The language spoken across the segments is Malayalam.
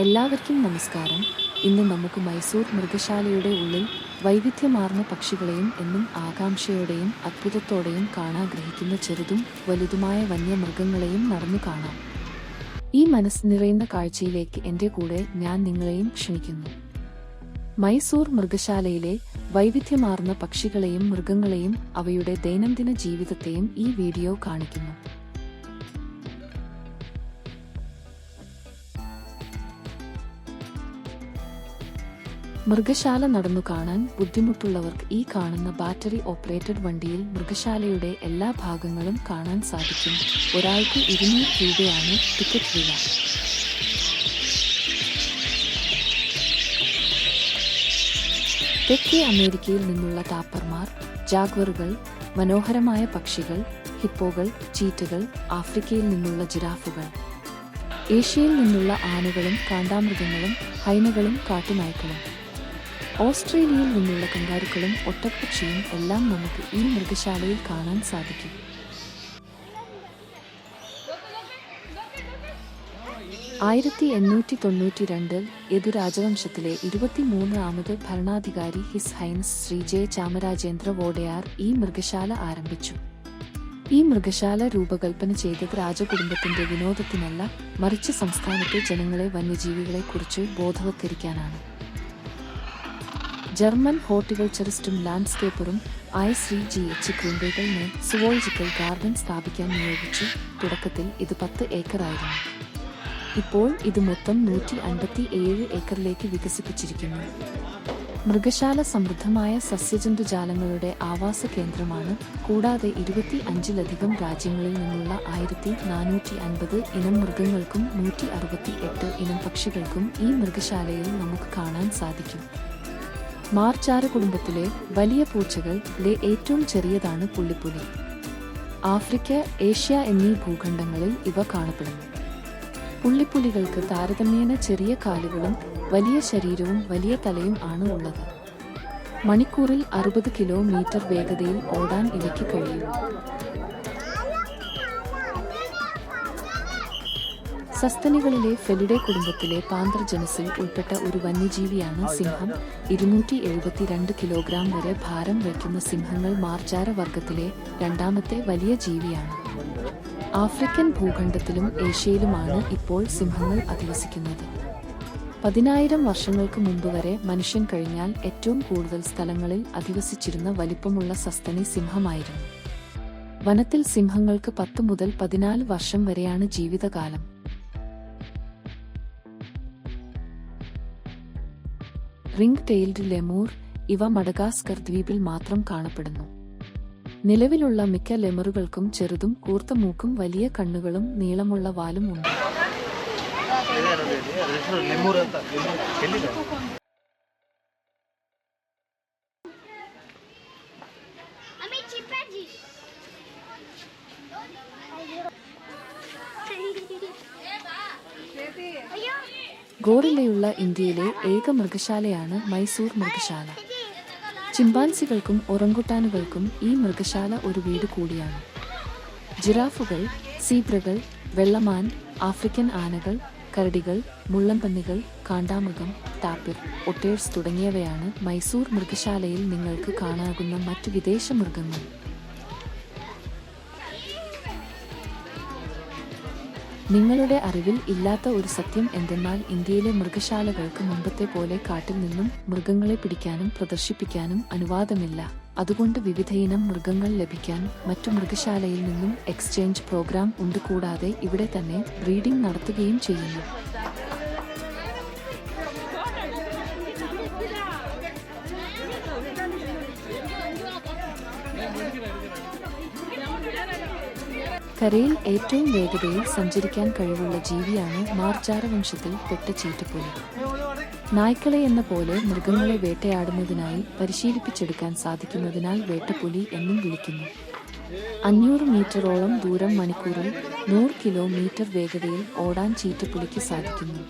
എല്ലാവർക്കും നമസ്കാരം. ഇന്ന് നമുക്ക് മൈസൂർ മൃഗശാലയുടെ ഉള്ളിൽ വൈവിധ്യമാർന്ന പക്ഷികളെയും എന്നും ആകാംക്ഷയോടെയും അത്ഭുതത്തോടെയും കാണാഗ്രഹിക്കുന്ന ചെറുതും വലുതുമായ വന്യമൃഗങ്ങളെയും നടന്നു കാണാം. ഈ മനസ്സ് നിറയുന്ന കാഴ്ചയിലേക്ക് എന്റെ കൂടെ ഞാൻ നിങ്ങളെയും ക്ഷണിക്കുന്നു. മൈസൂർ മൃഗശാലയിലെ വൈവിധ്യമാർന്ന പക്ഷികളെയും മൃഗങ്ങളെയും അവയുടെ ദൈനംദിന ജീവിതത്തെയും ഈ വീഡിയോ കാണിക്കുന്നു. മൃഗശാല നടന്നു കാണാൻ ബുദ്ധിമുട്ടുള്ളവർക്ക് ഈ കാണുന്ന ബാറ്ററി ഓപ്പറേറ്റഡ് വണ്ടിയിൽ മൃഗശാലയുടെ എല്ലാ ഭാഗങ്ങളും കാണാൻ സാധിക്കും. ഒരാൾക്ക് ഇരുന്നൂറ് രൂപയാണ് ടിക്കറ്റ് വില. തെക്കേ അമേരിക്കയിൽ നിന്നുള്ള താപ്പർമാർ ജാഗ്വറുകൾ മനോഹരമായ പക്ഷികൾ ഹിപ്പോകൾ ചീറ്റുകൾ ആഫ്രിക്കയിൽ നിന്നുള്ള ജിറാഫുകൾ ഏഷ്യയിൽ നിന്നുള്ള ആനകളും കാണ്ടാമൃഗങ്ങളും ഹൈനകളും കാട്ടുനായ്ക്കളും. ഓസ്ട്രേലിയയിൽ നിന്നുള്ള കങ്കാരുക്കളും ഒട്ടപ്പക്ഷിയും എല്ലാം നമുക്ക് ഈ മൃഗശാലയിൽ കാണാൻ സാധിക്കും. ആയിരത്തി എണ്ണൂറ്റി തൊണ്ണൂറ്റി രണ്ടിൽ യദു രാജവംശത്തിലെ ഇരുപത്തിമൂന്നാമത് ഭരണാധികാരി His Highness Sri J Chamarajendra Wadiyar ഈ മൃഗശാല ആരംഭിച്ചു. ഈ മൃഗശാല രൂപകൽപ്പന ചെയ്തത് രാജകുടുംബത്തിന്റെ വിനോദത്തിനല്ല മറിച്ച് സംസ്ഥാനത്തെ ജനങ്ങളെ വന്യജീവികളെക്കുറിച്ച് ബോധവത്കരിക്കാനാണ്. ജർമ്മൻ ഹോർട്ടിക്കൾച്ചറിസ്റ്റും ലാൻഡ്സ്കേപ്പറും ഐ ശ്രീ ജി എച്ച് ക്രിംബേഗലിനെ സുവോളജിക്കൽ ഗാർഡൻ സ്ഥാപിക്കാൻ നിയോഗിച്ചു. തുടക്കത്തിൽ ഇത് പത്ത് ഏക്കറായിരുന്നു. ഇപ്പോൾ ഇത് മൊത്തം നൂറ്റി അൻപത്തി ഏഴ് ഏക്കറിലേക്ക് വികസിപ്പിച്ചിരിക്കുന്നു. മൃഗശാല സമൃദ്ധമായ സസ്യജന്തുജാലങ്ങളുടെ ആവാസ കേന്ദ്രമാണ്. കൂടാതെ ഇരുപത്തി അഞ്ചിലധികം രാജ്യങ്ങളിൽ നിന്നുള്ള ആയിരത്തി നാനൂറ്റി അൻപത് ഇനം മൃഗങ്ങൾക്കും നൂറ്റി അറുപത്തി എട്ട് ഇനം പക്ഷികൾക്കും ഈ മൃഗശാലയിൽ നമുക്ക് കാണാൻ സാധിക്കും. മാർച്ചാര കുടുംബത്തിലെ വലിയ പൂച്ചകളിലെ ഏറ്റവും ചെറിയതാണ് പുള്ളിപ്പുലി. ആഫ്രിക്ക ഏഷ്യ എന്നീ ഭൂഖണ്ഡങ്ങളിൽ ഇവ കാണപ്പെടുന്നു. പുള്ളിപ്പുലികൾക്ക് താരതമ്യേന ചെറിയ കാലുകളും വലിയ ശരീരവും വലിയ തലയും ആണ് ഉള്ളത്. മണിക്കൂറിൽ അറുപത് കിലോമീറ്റർ വേഗതയിൽ ഓടാൻ ഇവയ്ക്ക് കഴിയും. സസ്തനികളിലെ ഫെലിഡെ കുടുംബത്തിലെ പാന്തർ ജനസിൽ ഉൾപ്പെട്ട ഒരു വന്യജീവിയാണ് സിംഹം. ഇരുന്നൂറ്റി എഴുപത്തിരണ്ട് കിലോഗ്രാം വരെ ഭാരം വയ്ക്കുന്ന സിംഹങ്ങൾ മാർജാര വർഗത്തിലെ രണ്ടാമത്തെ വലിയ ജീവിയാണ്. ആഫ്രിക്കൻ ഭൂഖണ്ഡത്തിലും ഏഷ്യയിലുമാണ് ഇപ്പോൾ സിംഹങ്ങൾ അധിവസിക്കുന്നത്. പതിനായിരം വർഷങ്ങൾക്ക് മുമ്പ് വരെ മനുഷ്യൻ കഴിഞ്ഞാൽ ഏറ്റവും കൂടുതൽ സ്ഥലങ്ങളിൽ അധിവസിച്ചിരുന്ന വലിപ്പമുള്ള സസ്തനി സിംഹമായിരുന്നു. വനത്തിൽ സിംഹങ്ങൾക്ക് പത്ത് മുതൽ പതിനാല് വർഷം വരെയാണ് ജീവിതകാലം. റിംഗ് ടെയിൽഡ് ലെമൂർ ഇവ മഡഗാസ്കർ ദ്വീപിൽ മാത്രം കാണപ്പെടുന്നു നിലവിലുള്ള മിക്ക ലെമറുകൾക്കും ചെറുതും കൂർത്ത മൂക്കും വലിയ കണ്ണുകളും നീളമുള്ള വാലും ഉണ്ട് ഇന്ത്യയിലെ ഏക മൃഗശാലയാണ് മൈസൂർ മൃഗശാല. ചിമ്പാൻസികൾക്കും ഒറങ്കുട്ടാനുകൾക്കും ഈ മൃഗശാല ഒരു വീട് കൂടിയാണ്. ജിറാഫുകൾ സീബ്രകൾ വെള്ളമാൻ ആഫ്രിക്കൻ ആനകൾ കരടികൾ മുള്ളംപന്നികൾ കാണ്ടാമൃഗം ടാപ്പിർ ഒട്ടേഴ്സ് തുടങ്ങിയവയാണ് മൈസൂർ മൃഗശാലയിൽ നിങ്ങൾക്ക് കാണാകുന്ന മറ്റ് വിദേശ മൃഗങ്ങൾ. നിങ്ങളുടെ അറിവിൽ ഇല്ലാത്ത ഒരു സത്യം എന്തെന്നാൽ ഇന്ത്യയിലെ മൃഗശാലകൾക്ക് മുമ്പത്തെ പോലെ കാട്ടിൽ നിന്നും മൃഗങ്ങളെ പിടിക്കാനും പ്രദർശിപ്പിക്കാനും അനുവാദമില്ല. അതുകൊണ്ട് വിവിധയിനം മൃഗങ്ങൾ ലഭിക്കാൻ മറ്റു മൃഗശാലയിൽ നിന്നും എക്സ്ചേഞ്ച് പ്രോഗ്രാം ഉണ്ട് കൂടാതെ ഇവിടെ തന്നെ ബ്രീഡിംഗ് നടത്തുകയും ചെയ്യുന്നു. കരയിൽ ഏറ്റവും വേഗതയിൽ സഞ്ചരിക്കാൻ കഴിവുള്ള ജീവിയാണ് മാർജാര വംശത്തിൽ പെട്ട ചീറ്റപ്പുലി. നായ്ക്കളെ എന്ന പോലെ മൃഗങ്ങളെ വേട്ടയാടുന്നതിനായി പരിശീലിപ്പിച്ചെടുക്കാൻ സാധിക്കുന്നതിനാൽ വേട്ടപ്പുലി എന്നും വിളിക്കുന്നു. അഞ്ഞൂറ് മീറ്ററോളം ദൂരം മണിക്കൂറിൽ നൂറ് കിലോമീറ്റർ വേഗതയിൽ ഓടാൻ ചീറ്റപ്പുലിക്ക് സാധിക്കുന്നു.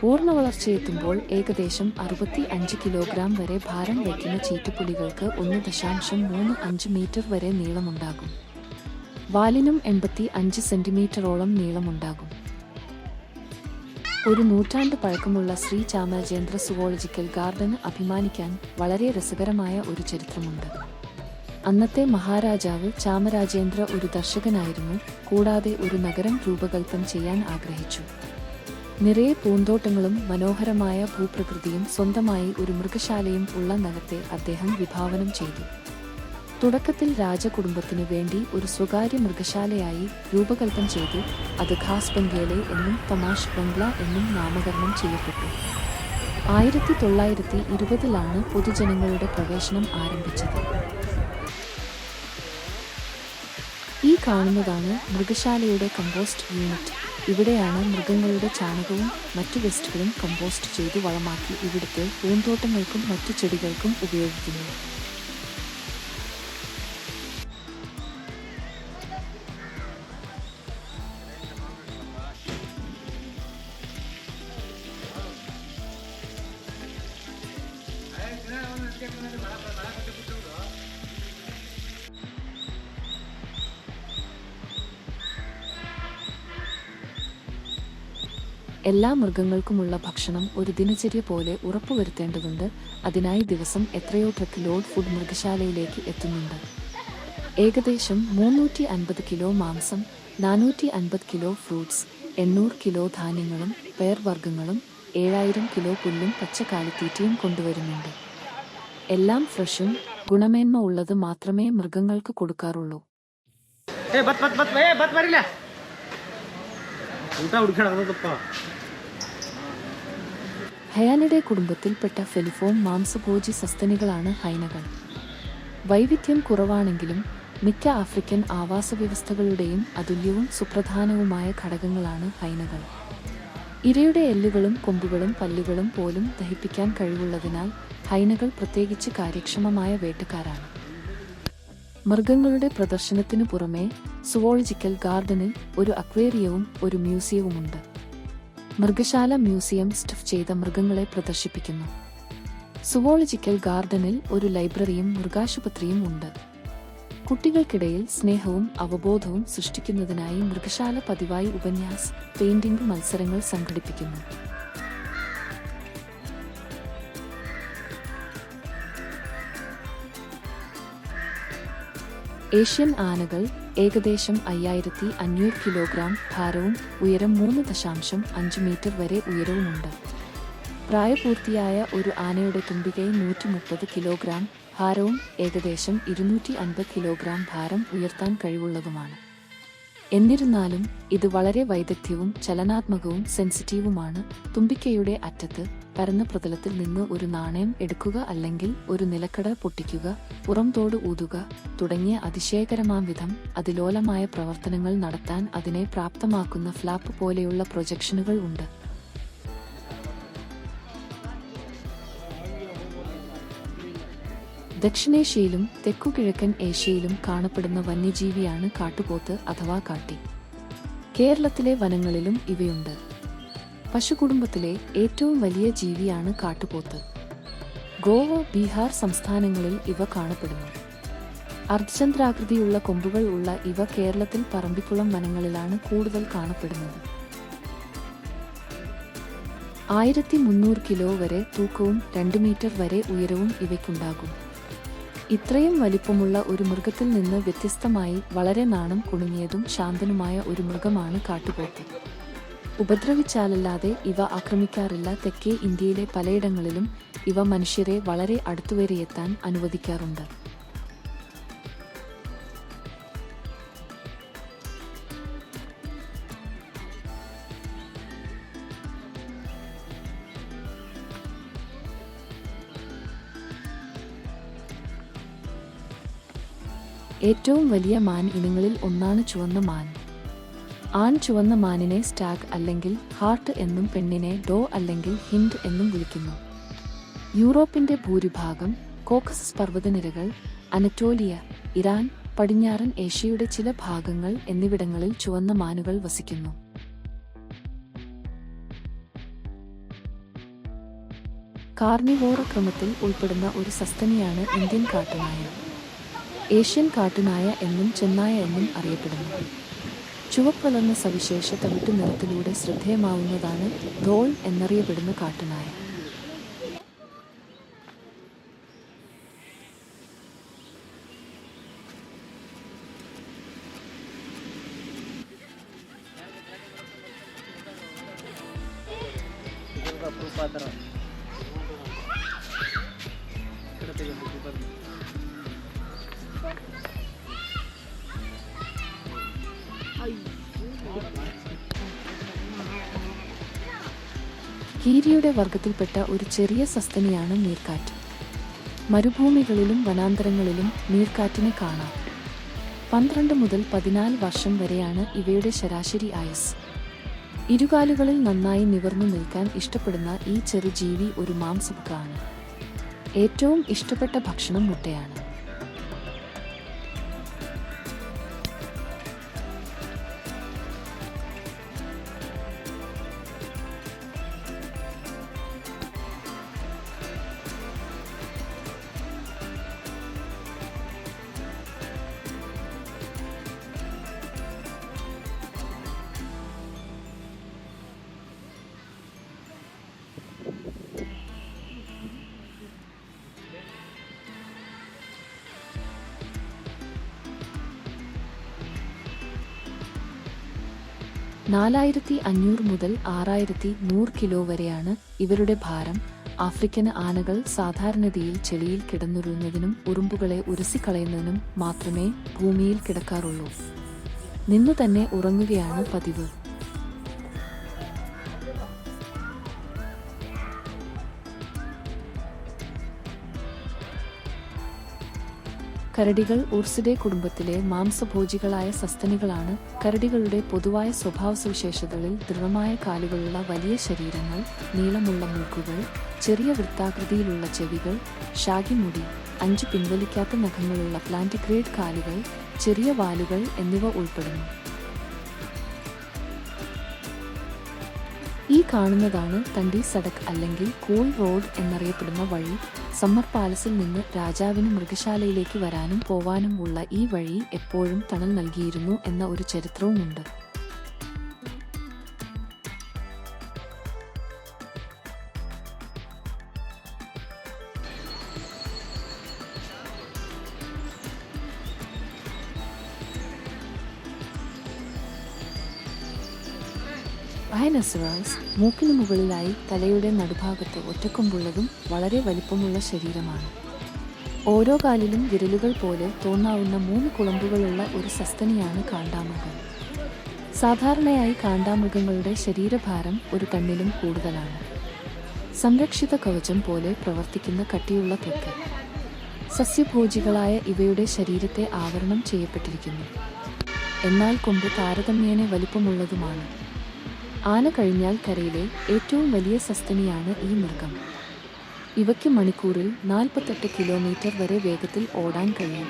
പൂർണ വളർച്ചയെത്തുമ്പോൾ ഏകദേശം അറുപത്തി അഞ്ച് കിലോഗ്രാം വരെ ഭാരം വയ്ക്കുന്ന ചീറ്റപ്പുലികൾക്ക് ഒന്ന് ദശാംശം മൂന്ന് അഞ്ച് മീറ്റർ വരെ നീളമുണ്ടാകും. വാലിനും എൺപത്തി അഞ്ച് സെന്റിമീറ്ററോളം നീളമുണ്ടാകും. ഒരു നൂറ്റാണ്ട് പഴക്കമുള്ള ശ്രീ ചാമരാജേന്ദ്ര സുവോളജിക്കൽ ഗാർഡന് അഭിമാനിക്കാൻ വളരെ രസകരമായ ഒരു ചരിത്രമുണ്ട്. അന്നത്തെ മഹാരാജാവ് ചാമരാജേന്ദ്ര ഒരു ദർശകനായിരുന്നു കൂടാതെ ഒരു നഗരം രൂപകൽപ്പന ചെയ്യാൻ ആഗ്രഹിച്ചു. നിറയെ പൂന്തോട്ടങ്ങളും മനോഹരമായ ഭൂപ്രകൃതിയും സ്വന്തമായി ഒരു മൃഗശാലയും ഉള്ള നഗരത്തെ അദ്ദേഹം വിഭാവനം ചെയ്തു. തുടക്കത്തിൽ രാജകുടുംബത്തിനു വേണ്ടി ഒരു സ്വകാര്യ മൃഗശാലയായി രൂപകൽപ്പന ചെയ്തു. അത് ഖാസ് ബംഗ്ലേലെ എന്നും തമാഷ് ബംഗ്ല എന്നും നാമകരണം ചെയ്യപ്പെട്ടു. ആയിരത്തി തൊള്ളായിരത്തി ഇരുപതിലാണ് പൊതുജനങ്ങളുടെ പ്രവേശനം ആരംഭിച്ചത്. ഈ കാണുന്നതാണ് മൃഗശാലയുടെ കമ്പോസ്റ്റ് യൂണിറ്റ്. ഇവിടെയാണ് മൃഗങ്ങളുടെ ചാണകവും മറ്റു വേസ്റ്റുകളും കമ്പോസ്റ്റ് ചെയ്ത് വളമാക്കി ഇവിടുത്തെ പൂന്തോട്ടങ്ങൾക്കും മറ്റു ചെടികൾക്കും ഉപയോഗിക്കുന്നു എല്ലാ മൃഗങ്ങൾക്കുമുള്ള ഭക്ഷണം ഒരു ദിനചര്യ പോലെ ഉറപ്പുവരുത്തേണ്ടതുണ്ട് അതിനായി ദിവസം എത്രയോ ട്രക്ക് ലോഡ് ഫുഡ് മൃഗശാലയിലേക്ക് എത്തുന്നുണ്ട് ഏകദേശം മുന്നൂറ്റി അൻപത് കിലോ മാംസം നാനൂറ്റി അൻപത് കിലോ ഫ്രൂട്ട്സ് എണ്ണൂറ് കിലോ ധാന്യങ്ങളും പയർവർഗ്ഗങ്ങളും ഏഴായിരം കിലോ പുല്ലും പച്ചക്കാലിത്തീറ്റയും കൊണ്ടുവരുന്നുണ്ട് എല്ലാം ഫ്രഷും ഗുണമേന്മ ഉള്ളത് മാത്രമേ മൃഗങ്ങൾക്ക് കൊടുക്കാറുള്ളൂ ಏ ಬತ್ ಬತ್ ಬತ್ ಏ ಬತ್ ಬರಿಲ್ಲ ಊಟ ಹುಡ್ಕಾಡದಪ್ಪ ഹയാനിയുടെ കുടുംബത്തിൽപ്പെട്ട ഫെലിഫോം മാംസഭോജി സസ്തനികളാണ് ഹൈനകൾ. വൈവിധ്യം കുറവാണെങ്കിലും മിക്ക ആഫ്രിക്കൻ ആവാസ വ്യവസ്ഥകളുടെയും അതുല്യവും സുപ്രധാനവുമായ ഘടകങ്ങളാണ് ഹൈനകൾ. ഇരയുടെ എല്ലുകളും കൊമ്പുകളും പല്ലുകളും പോലും ദഹിപ്പിക്കാൻ കഴിവുള്ളതിനാൽ ഹൈനകൾ പ്രത്യേകിച്ച് കാര്യക്ഷമമായ വേട്ടക്കാരാണ്. മൃഗങ്ങളുടെ പ്രദർശനത്തിനു പുറമെ സുവോളജിക്കൽ ഗാർഡനിൽ ഒരു അക്വേറിയവും ഒരു മ്യൂസിയവുമുണ്ട്. മൃഗശാല മ്യൂസിയം സ്റ്റഫ് ചെയ്ത മൃഗങ്ങളെ പ്രദർശിപ്പിക്കുന്നു. സുവോളജിക്കൽ ഗാർഡനിൽ ഒരു ലൈബ്രറിയും മൃഗാശുപത്രിയും ഉണ്ട്. കുട്ടികൾക്കിടയിൽ സ്നേഹവും അവബോധവും സൃഷ്ടിക്കുന്നതിനായി മൃഗശാല പതിവായി ഉപന്യാസ് പെയിന്റിംഗ് മത്സരങ്ങൾ സംഘടിപ്പിക്കുന്നു. ഏഷ്യൻ ആനകൾ ഏകദേശം അയ്യായിരത്തി അഞ്ഞൂറ് കിലോഗ്രാം ഭാരവും ഉയരം മൂന്ന് ദശാംശം അഞ്ച് മീറ്റർ വരെ ഉയരവുമുണ്ട്. പ്രായപൂർത്തിയായ ഒരു ആനയുടെ തുമ്പികൈ നൂറ്റി മുപ്പത് കിലോഗ്രാം ഭാരവും ഏകദേശം ഇരുന്നൂറ്റി അൻപത് കിലോഗ്രാം ഭാരം ഉയർത്താൻ കഴിവുള്ളതുമാണ്. എന്നിരുന്നാലും ഇത് വളരെ വൈദഗ്ധ്യവും ചലനാത്മകവും സെൻസിറ്റീവുമാണ്. തുമ്പിക്കയുടെ അറ്റത്ത് പരന്ന പ്രതലത്തിൽ നിന്ന് ഒരു നാണയം എടുക്കുക അല്ലെങ്കിൽ ഒരു നിലക്കട പൊട്ടിക്കുക പുറംതോട് ഊതുക തുടങ്ങിയ അതിശയകരമാം വിധം അതിലോലമായ പ്രവർത്തനങ്ങൾ നടത്താൻ അതിനെ പ്രാപ്തമാക്കുന്ന ഫ്ലാപ്പ് പോലെയുള്ള പ്രൊജക്ഷനുകൾ ഉണ്ട്. ദക്ഷിണേഷ്യയിലും തെക്കുകിഴക്കൻ ഏഷ്യയിലും കാണപ്പെടുന്ന വന്യജീവിയാണ് കാട്ടുപോത്ത് അഥവാ കാട്ടി. കേരളത്തിലെ വനങ്ങളിലും ഇവയുണ്ട്. പശുകുടുംബത്തിലെ ഏറ്റവും വലിയ ജീവിയാണ് കാട്ടുപോത്ത്. ഗോവ ബീഹാർ സംസ്ഥാനങ്ങളിൽ ഇവ കാണപ്പെടുന്നു. അർദ്ധചന്ദ്രാകൃതിയുള്ള കൊമ്പുകൾ ഉള്ള ഇവ കേരളത്തിൽ പറമ്പിക്കുളം വനങ്ങളിലാണ് കൂടുതൽ കാണപ്പെടുന്നത്. ആയിരത്തി മുന്നൂറ് കിലോ വരെ തൂക്കവും രണ്ട് മീറ്റർ വരെ ഉയരവും ഇവയ്ക്കുണ്ടാകും. ഇത്രയും വലിപ്പമുള്ള ഒരു മൃഗത്തിൽ നിന്ന് വ്യത്യസ്തമായി വളരെ നാണം കുണുങ്ങിയതും ശാന്തനുമായ ഒരു മൃഗമാണ് കാട്ടുപോത്ത്. ഉപദ്രവിച്ചാലല്ലാതെ ഇവ ആക്രമിക്കാറില്ല. തെക്കേ ഇന്ത്യയിലെ പലയിടങ്ങളിലും ഇവ മനുഷ്യരെ വളരെ അടുത്തുവരെ എത്താൻ അനുവദിക്കാറുണ്ട്. ഏറ്റവും വലിയ മാൻ ഇനങ്ങളിൽ ഒന്നാണ് ചുവന്ന മാൻ. ആൺ ചുവന്ന മാനിനെ സ്റ്റാഗ് അല്ലെങ്കിൽ ഹാർട്ട് എന്നും പെണ്ണിനെ ഡോ അല്ലെങ്കിൽ ഹിൻഡ് എന്നും വിളിക്കുന്നു. യൂറോപ്പിന്റെ ഭൂരിഭാഗം കോക്കസസ് പർവതനിരകൾ അനറ്റോലിയ ഇറാൻ പടിഞ്ഞാറൻ ഏഷ്യയുടെ ചില ഭാഗങ്ങൾ എന്നിവിടങ്ങളിൽ ചുവന്ന മാനുകൾ വസിക്കുന്നു. കാർണിവോറ ക്രമത്തിൽ ഉൾപ്പെടുന്ന ഒരു സസ്തനിയാണ് ഇന്ത്യൻ കാട്ടുനായ. ഏഷ്യൻ കാട്ടുനായ എന്നും ചെന്നായ എന്നും അറിയപ്പെടുന്നു. ചുവപ്പുകളെന്ന സവിശേഷ തവിട്ടു നിറത്തിലൂടെ ശ്രദ്ധേയമാവുന്നതാണ് ധോൾ എന്നറിയപ്പെടുന്ന കാട്ടുനായ. Продолжение കീരിയുടെ വർഗത്തിൽപ്പെട്ട ഒരു ചെറിയ സസ്തനിയാണ് നീർക്കാറ്റ്. മരുഭൂമികളിലും വനാന്തരങ്ങളിലും നീർക്കാറ്റിനെ കാണാം. പന്ത്രണ്ട് മുതൽ പതിനാല് വർഷം വരെയാണ് ഇവയുടെ ശരാശരി ആയുസ്. ഇരുകാലുകളിൽ നന്നായി നിവർന്നു നിൽക്കാൻ ഇഷ്ടപ്പെടുന്ന ഈ ചെറുജീവി ഒരു മാംസഭുക്കാണ് ഏറ്റവും ഇഷ്ടപ്പെട്ട ഭക്ഷണം മുട്ടയാണ്. നാലായിരത്തി അഞ്ഞൂറ് മുതൽ ആറായിരത്തി നൂറ് കിലോ വരെയാണ് ഇവരുടെ ഭാരം. ആഫ്രിക്കൻ ആനകൾ സാധാരണതയിൽ ചെളിയിൽ കിടന്നുരുന്നതിനും ഉറുമ്പുകളെ ഉരസിക്കളയുന്നതിനും മാത്രമേ ഭൂമിയിൽ കിടക്കാറുള്ളൂ. നിന്നു തന്നെ ഉറങ്ങുകയാണ് പതിവ്. കരടികൾ ഉർസിഡേ കുടുംബത്തിലെ മാംസഭോജികളായ സസ്തനികളാണ് കരടികളുടെ പൊതുവായ സ്വഭാവസവിശേഷതകളിൽ ദൃഢമായ കാലുകളുള്ള വലിയ ശരീരങ്ങൾ നീളമുള്ള മൂക്കുകൾ ചെറിയ വൃത്താകൃതിയിലുള്ള ചെവികൾ ഷാഗിമുടി അഞ്ച് പിൻവലിക്കാത്ത നഖങ്ങളുള്ള പ്ലാന്റിഗ്രേഡ് കാലുകൾ ചെറിയ വാലുകൾ എന്നിവ ഉൾപ്പെടുന്നു. ഈ കാണുന്നതാണ് തണ്ടി സടക് അല്ലെങ്കിൽ കൂൾ റോഡ് എന്നറിയപ്പെടുന്ന വഴി സമ്മർ പാലസിൽ നിന്ന് രാജാവിന് മൃഗശാലയിലേക്ക് വരാനും പോവാനും ഉള്ള ഈ വഴി എപ്പോഴും തണൽ നൽകിയിരുന്നു എന്ന ഒരു ചരിത്രവുമുണ്ട്. റൈനസറാസ് മൂക്കിന് മുകളിലായി തലയുടെ നടുഭാഗത്ത് ഒറ്റക്കൊമ്പുള്ളതും വളരെ വലിപ്പമുള്ള ശരീരമാണ്. ഓരോ കാലിലും വിരലുകൾ പോലെ തോന്നാവുന്ന മൂന്ന് കുളമ്പുകളുള്ള ഒരു സസ്തനിയാണ് കാണ്ടാമൃഗം. സാധാരണയായി കാണ്ടാമൃഗങ്ങളുടെ ശരീരഭാരം ഒരു ടണ്ണിലും കൂടുതലാണ്. സംരക്ഷിത കവചം പോലെ പ്രവർത്തിക്കുന്ന കട്ടിയുള്ള ത്വക്ക് സസ്യഭോജികളായ ഇവയുടെ ശരീരത്തെ ആവരണം ചെയ്യപ്പെട്ടിരിക്കുന്നു. എന്നാൽ കൊമ്പ് താരതമ്യേന വലിപ്പമുള്ളതുമാണ്. ആന കഴിഞ്ഞാൽ കരയിലെ ഏറ്റവും വലിയ സസ്തനിയാണ് ഈ മൃഗം. ഇവയ്ക്ക് മണിക്കൂറിൽ നാൽപ്പത്തെട്ട് കിലോമീറ്റർ വരെ വേഗത്തിൽ ഓടാൻ കഴിയും.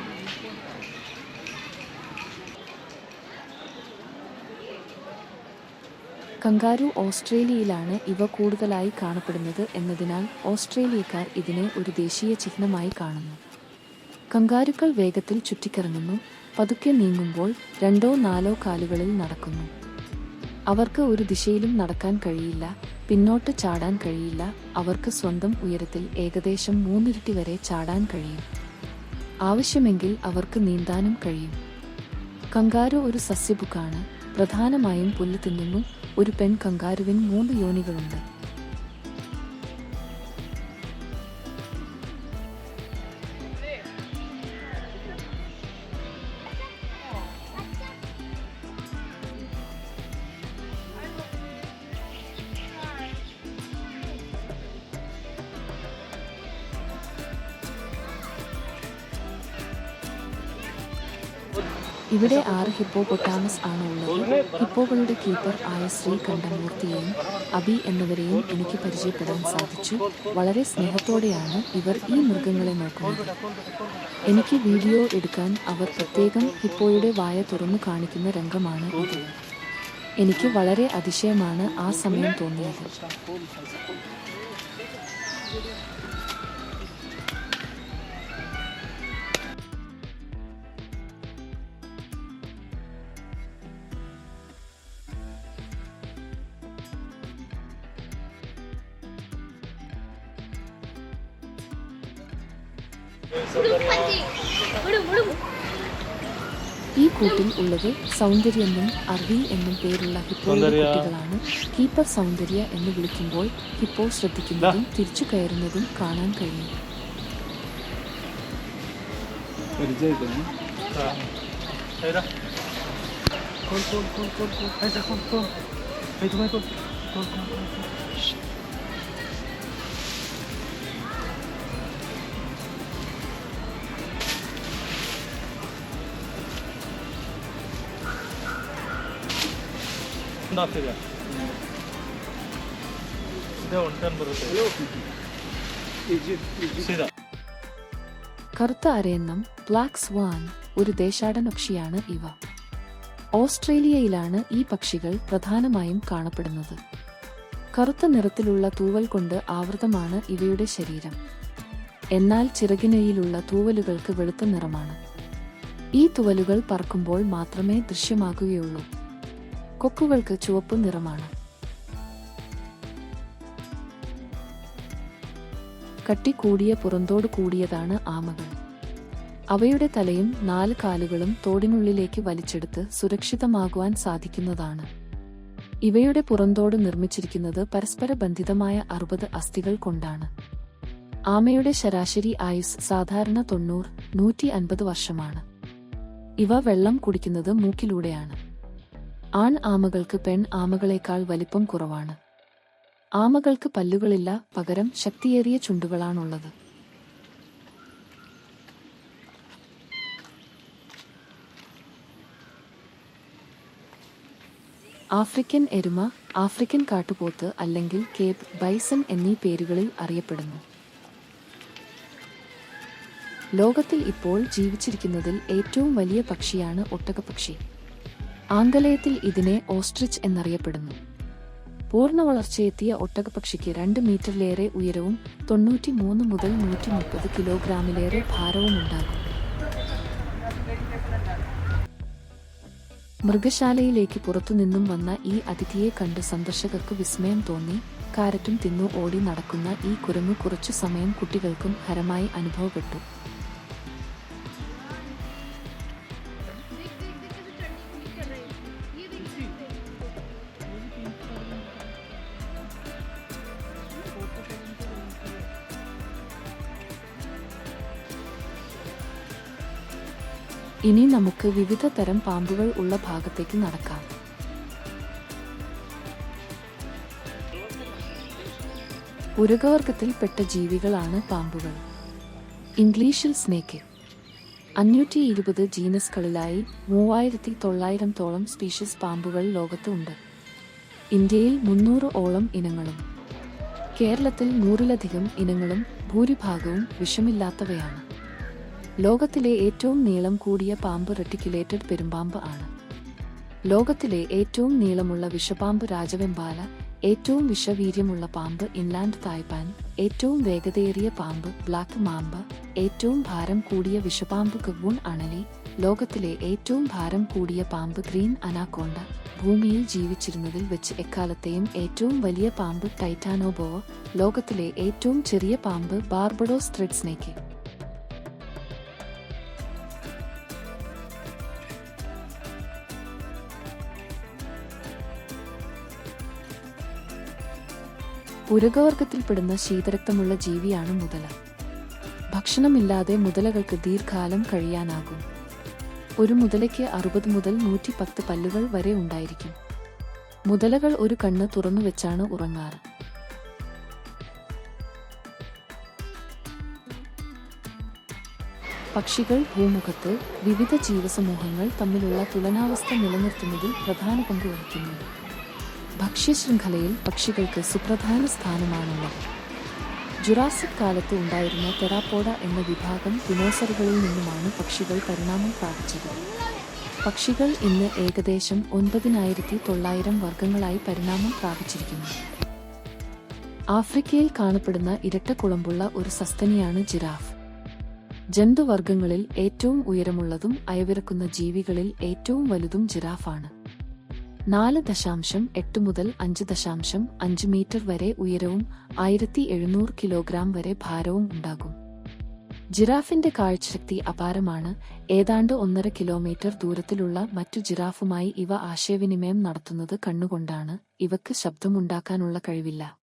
കങ്കാരു ഓസ്ട്രേലിയയിലാണ് ഇവ കൂടുതലായി കാണപ്പെടുന്നത് എന്നതിനാൽ ഓസ്ട്രേലിയക്കാർ ഇതിനെ ഒരു ദേശീയ ചിഹ്നമായി കാണുന്നു. കങ്കാരുക്കൾ വേഗത്തിൽ ചുറ്റിക്കറങ്ങുന്നു പതുക്കെ നീങ്ങുമ്പോൾ രണ്ടോ നാലോ കാലുകളിൽ നടക്കുന്നു. അവർക്ക് ഒരു ദിശയിലും നടക്കാൻ കഴിയില്ല പിന്നോട്ട് ചാടാൻ കഴിയില്ല. അവർക്ക് സ്വന്തം ഉയരത്തിൽ ഏകദേശം മൂന്നിരട്ടി വരെ ചാടാൻ കഴിയും. ആവശ്യമെങ്കിൽ അവർക്ക് നീന്താനും കഴിയും. കങ്കാരു ഒരു സസ്യബുക്കാണ്. പ്രധാനമായും പുല്ല് തിന്നുന്നു. ഒരു പെൺ കങ്കാരുവിന് മൂന്ന് യോനികളുണ്ട്. ഇവിടെ ആറ് ഹിപ്പോപൊട്ടാമസ് ആണ് ഉള്ളത് ഹിപ്പോകളുടെ കീപ്പർ ആയ ശ്രീ കണ്ഠമൂർത്തിയെയും അബി എന്നിവരെയും എനിക്ക് പരിചയപ്പെടാൻ സാധിച്ചു. വളരെ സ്നേഹത്തോടെയാണ് ഇവർ ഈ മൃഗങ്ങളെ നോക്കുന്നത്. എനിക്ക് വീഡിയോ എടുക്കാൻ അവർ പ്രത്യേകം ഹിപ്പോയുടെ വായ തുറന്നു കാണിക്കുന്ന രംഗമാണ് ഇത്. എനിക്ക് വളരെ അതിശയമാണ് ആ സമയം തോന്നിയത്. ഉള്ളത് സൗന്ദര്യ എന്നും അർവി എന്നും പേരുള്ള ഹിപ്പോയുടെ സൗന്ദര്യ. കുട്ടികളാണ് കീപ്പർ സൗന്ദര്യ എന്ന് വിളിക്കുമ്പോൾ ഹിപ്പോ ശ്രദ്ധിക്കുന്നതും തിരിച്ചു കയറുന്നതും കാണാൻ കഴിയും Hayda. Kol kol kol kol kol. Hayda kol kol. Haydi kol kol. Kol kol kol kol. Şşt. എന്താ ശരിയാ ಇದೇ ಒನ್ ಬರುತ್ತೆ ಸೀದಾ കറുത്ത അരയന്നം ബ്ലാക്ക് സ്വാൻ ഒരു ദേശാടന പക്ഷിയാണ് ഇവ ഓസ്ട്രേലിയയിലാണ് ഈ പക്ഷികൾ പ്രധാനമായും കാണപ്പെടുന്നത് കറുത്ത നിറത്തിലുള്ള തൂവൽ കൊണ്ട് ആവൃതമാണ് ഇവയുടെ ശരീരം എന്നാൽ ചിറകിനയിലുള്ള തൂവലുകൾക്ക് വെളുത്ത നിറമാണ് ഈ തുവലുകൾ പറക്കുമ്പോൾ മാത്രമേ ദൃശ്യമാകുകയുള്ളൂ കൊക്കുകൾക്ക് ചുവപ്പ് നിറമാണ്. കട്ടി കൂടിയ പുറന്തോട് കൂടിയതാണ് ആമകൾ അവയുടെ തലയും നാല് കാലുകളും തോടിനുള്ളിലേക്ക് വലിച്ചെടുത്ത് സുരക്ഷിതമാകുവാൻ സാധിക്കുന്നതാണ്. ഇവയുടെ പുറന്തോട് നിർമ്മിച്ചിരിക്കുന്നത് പരസ്പര ബന്ധിതമായ അറുപത് അസ്ഥികൾ കൊണ്ടാണ്. ആമയുടെ ശരാശരി ആയുസ് സാധാരണ തൊണ്ണൂറ് നൂറ്റി അൻപത് വർഷമാണ്. ഇവ വെള്ളം കുടിക്കുന്നത് മൂക്കിലൂടെയാണ്. ആൺ ആമകൾക്ക് പെൺ ആമകളേക്കാൾ വലിപ്പം കുറവാണ്. ആമകൾക്ക് പല്ലുകളില്ല പകരം ശക്തിയേറിയ ചുണ്ടുകളാണുള്ളത്. ആഫ്രിക്കൻ എരുമ ആഫ്രിക്കൻ കാട്ടുപോത്ത് അല്ലെങ്കിൽ കേപ്പ് ബൈസൺ എന്നീ പേരുകളിൽ അറിയപ്പെടുന്നു. ലോകത്തിൽ ഇപ്പോൾ ജീവിച്ചിരിക്കുന്നതിൽ ഏറ്റവും വലിയ പക്ഷിയാണ് ഒട്ടകപ്പക്ഷി. ആംഗലേയത്തിൽ ഇതിനെ ഓസ്ട്രിച്ച് എന്നറിയപ്പെടുന്നു. പൂർണ വളർച്ചയെത്തിയ ഒട്ടകപക്ഷിക്ക് രണ്ട് മീറ്ററിലേറെ ഉയരവും തൊണ്ണൂറ്റി മൂന്ന് മുതൽ നൂറ്റി മുപ്പത് കിലോഗ്രാമിലേറെ ഭാരവും ഉണ്ടാകും. മൃഗശാലയിലേക്ക് പുറത്തുനിന്നും വന്ന ഈ അതിഥിയെ കണ്ട് സന്ദർശകർക്ക് വിസ്മയം തോന്നി. കാരറ്റും തിന്നു ഓടി നടക്കുന്ന ഈ കുരങ്ങ് കുറച്ചു സമയം കുട്ടികൾക്കും ഹരമായി അനുഭവപ്പെട്ടു. ഇനി നമുക്ക് വിവിധ തരം പാമ്പുകൾ ഉള്ള ഭാഗത്തേക്ക് നടക്കാം. ഉരകവർഗത്തിൽപ്പെട്ട ജീവികളാണ് പാമ്പുകൾ. ഇംഗ്ലീഷിൽ സ്നേക്ക്. അഞ്ഞൂറ്റി ഇരുപത് ജീനസുകളിലായി മൂവായിരത്തി തൊള്ളായിരത്തോളം സ്പീഷീസ് പാമ്പുകൾ ലോകത്ത് ഉണ്ട്. ഇന്ത്യയിൽ മുന്നൂറ് ഓളം ഇനങ്ങളും. കേരളത്തിൽ നൂറിലധികം ഇനങ്ങളും ഭൂരിഭാഗവും വിഷമില്ലാത്തവയാണ്. ലോകത്തിലെ ഏറ്റവും നീളം കൂടിയ പാമ്പ് റെട്ടിക്കുലേറ്റഡ് പെരുമ്പാമ്പ് ആണ്. ലോകത്തിലെ ഏറ്റവും നീളമുള്ള വിഷപാമ്പ് രാജവെമ്പാല ഏറ്റവും വിഷവീര്യമുള്ള പാമ്പ് ഇൻലാൻഡ് തായ്പാൻ ഏറ്റവും വേഗതയേറിയ പാമ്പ് ബ്ലാക്ക് മാമ്പ് ഏറ്റവും ഭാരം കൂടിയ വിഷപാമ്പ് ഗവൂൺ അണലി ലോകത്തിലെ ഏറ്റവും ഭാരം കൂടിയ പാമ്പ് ഗ്രീൻ അനാക്കോണ്ട ഭൂമിയിൽ ജീവിച്ചിരുന്നതിൽ വെച്ച് എക്കാലത്തെയും ഏറ്റവും വലിയ പാമ്പ് ടൈറ്റാനോബോ ലോകത്തിലെ ഏറ്റവും ചെറിയ പാമ്പ് ബാർബഡോസ് ത്രെഡ് സ്നേക്ക്. ഉരകവർഗത്തിൽപ്പെടുന്ന ശീതരക്തമുള്ള ജീവിയാണ് മുതല. ഭക്ഷണമില്ലാതെ മുതലകൾക്ക് ദീർഘകാലം കഴിയാനാകും. ഒരു മുതലയ്ക്ക് അറുപത് മുതൽ നൂറ്റി പത്ത് പല്ലുകൾ വരെ ഉണ്ടായിരിക്കും. മുതലകൾ ഒരു കണ്ണ് തുറന്നു വെച്ചാണ് ഉറങ്ങാറ്. പക്ഷികൾ ഭൂമുഖത്ത് വിവിധ ജീവസമൂഹങ്ങൾ തമ്മിലുള്ള തുലനാവസ്ഥ നിലനിർത്തുന്നതിൽ പ്രധാന പങ്ക് വഹിക്കുന്നു. ഭക്ഷ്യശൃംഖലയിൽ പക്ഷികൾക്ക് സുപ്രധാന സ്ഥാനമാണുള്ളത്. ജുറാസിക് കാലത്ത് ഉണ്ടായിരുന്ന തെറാപ്പോഡ എന്ന വിഭാഗം ദിനോസറുകളിൽ നിന്നുമാണ് പക്ഷികൾ പരിണാമം പ്രാപിച്ചത്. പക്ഷികൾ ഇന്ന് ഏകദേശം ഒൻപതിനായിരത്തി തൊള്ളായിരം വർഗങ്ങളായി പരിണാമം പ്രാപിച്ചിരിക്കുന്നു. ആഫ്രിക്കയിൽ കാണപ്പെടുന്ന ഇരട്ടക്കുളമ്പുള്ള ഒരു സസ്തനിയാണ് ജിറാഫ്. ജന്തുവർഗങ്ങളിൽ ഏറ്റവും ഉയരമുള്ളതും അയവിറക്കുന്ന ജീവികളിൽ ഏറ്റവും വലുതും ജിറാഫാണ്. നാല് ദശാംശം എട്ട് മുതൽ അഞ്ച് ദശാംശം അഞ്ച് മീറ്റർ വരെ ഉയരവും ആയിരത്തി എഴുന്നൂറ് കിലോഗ്രാം വരെ ഭാരവും ഉണ്ടാകും. ജിറാഫിന്റെ കാഴ്ചശക്തി അപാരമാണ്. ഏതാണ്ട് ഒന്നര കിലോമീറ്റർ ദൂരത്തിലുള്ള മറ്റു ജിറാഫുമായി ഇവ ആശയവിനിമയം നടത്തുന്നത് കണ്ണുകൊണ്ടാണ്. ഇവക്ക് ശബ്ദമുണ്ടാക്കാനുള്ള കഴിവില്ല.